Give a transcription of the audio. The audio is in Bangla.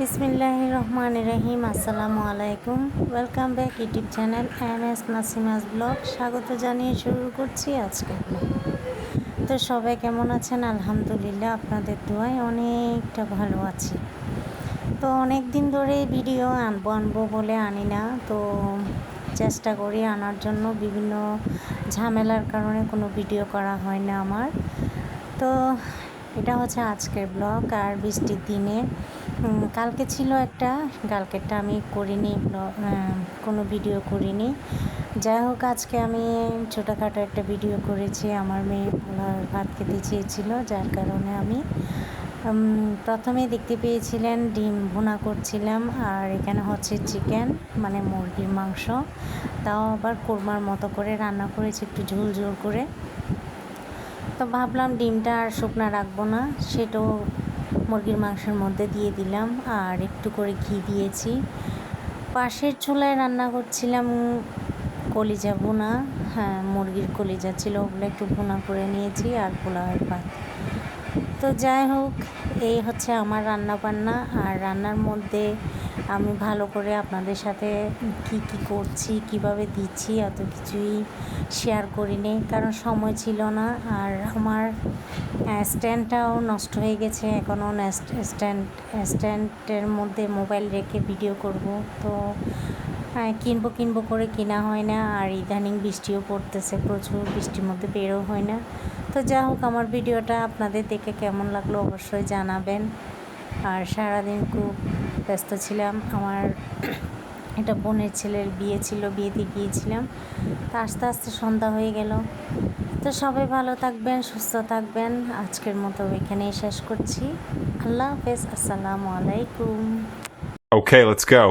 বিসমিল্লাহ রহমান রহিম আসসালামু আলাইকুম welcome back YouTube channel M S Nasima's blog স্বাগত জানিয়ে শুরু করছি আজকে তো সবাই কেমন আছেন? আলহামদুলিল্লাহ, আপনাদের দোয়ায় অনেকটা ভালো আছি। তো অনেক দিন ধরে ভিডিও আনব আনব বলে আনি না। তো চেষ্টা করি আনার জন্য। বিভিন্ন ঝামেলার কারণে কোনো ভিডিও করা হয় না আমার। তো এটা হচ্ছে আজকের ব্লগ আর বৃষ্টির দিনে কালকে ছিল একটা, কালকেরটা আমি করিনি কোনো ভিডিও করিনি। যাই হোক, আজকে আমি ছোটোখাটো একটা ভিডিও করেছি, আমার মেয়ে ভাত খেতে চেয়েছিল, যার কারণে আমি প্রথমে দেখতে পেয়েছিলেন ডিম ভুনা করছিলাম, আর এখানে হচ্ছে চিকেন মানে মুরগির মাংস। তাও আবার কোরমার মতো করে রান্না করেছি, একটু ঝোল ঝোল করে। তো ভাবলাম ডিমটা আর শুকনা রাখব না, সেটাও মুরগির মাংসের মধ্যে দিয়ে দিলাম আর একটু করে ঘি দিয়েছি। পাশের চুলায় রান্না করছিলাম কলিজা বোনা হ্যাঁ মুরগির কলিজা ছিল ওগুলো একটু ভুনা করে নিয়েছি আর পোলাওয়ের ভাত। তো যাই হোক, এই হচ্ছে আমার রান্না বান্না আর রান্নার মধ্যে আমি ভালো করে আপনাদের সাথে কি কি করছি, কীভাবে দিচ্ছি, এত কিছুই শেয়ার করিনি কারণ সময় ছিল না আর আমার স্ট্যান্ডটাও নষ্ট হয়ে গেছে। এখনও স্ট্যান্ড, স্ট্যান্ডের মধ্যে মোবাইল রেখে ভিডিও করব। তো কিনবো কিনবো করে কিনা হয় না। আর ইদানিং বৃষ্টিও পড়তেছে প্রচুর, বৃষ্টির মধ্যে বেরো হয় না। তো যা হোক, আমার ভিডিওটা আপনাদের দেখে কেমন লাগল অবশ্যই জানাবেন। আর সারাদিন খুব ব্যস্ত ছিলাম। আমার একটা বোনের ছেলের বিয়ে ছিল বিয়েতে গিয়েছিলাম। তা আস্তে আস্তে সন্ধ্যা হয়ে গেল। তো সবাই ভালো থাকবেন সুস্থ থাকবেন। আজকের মতো এখানেই শেষ করছি। আল্লাহ হাফেজ আসসালামু আলাইকুম। Okay, let's go.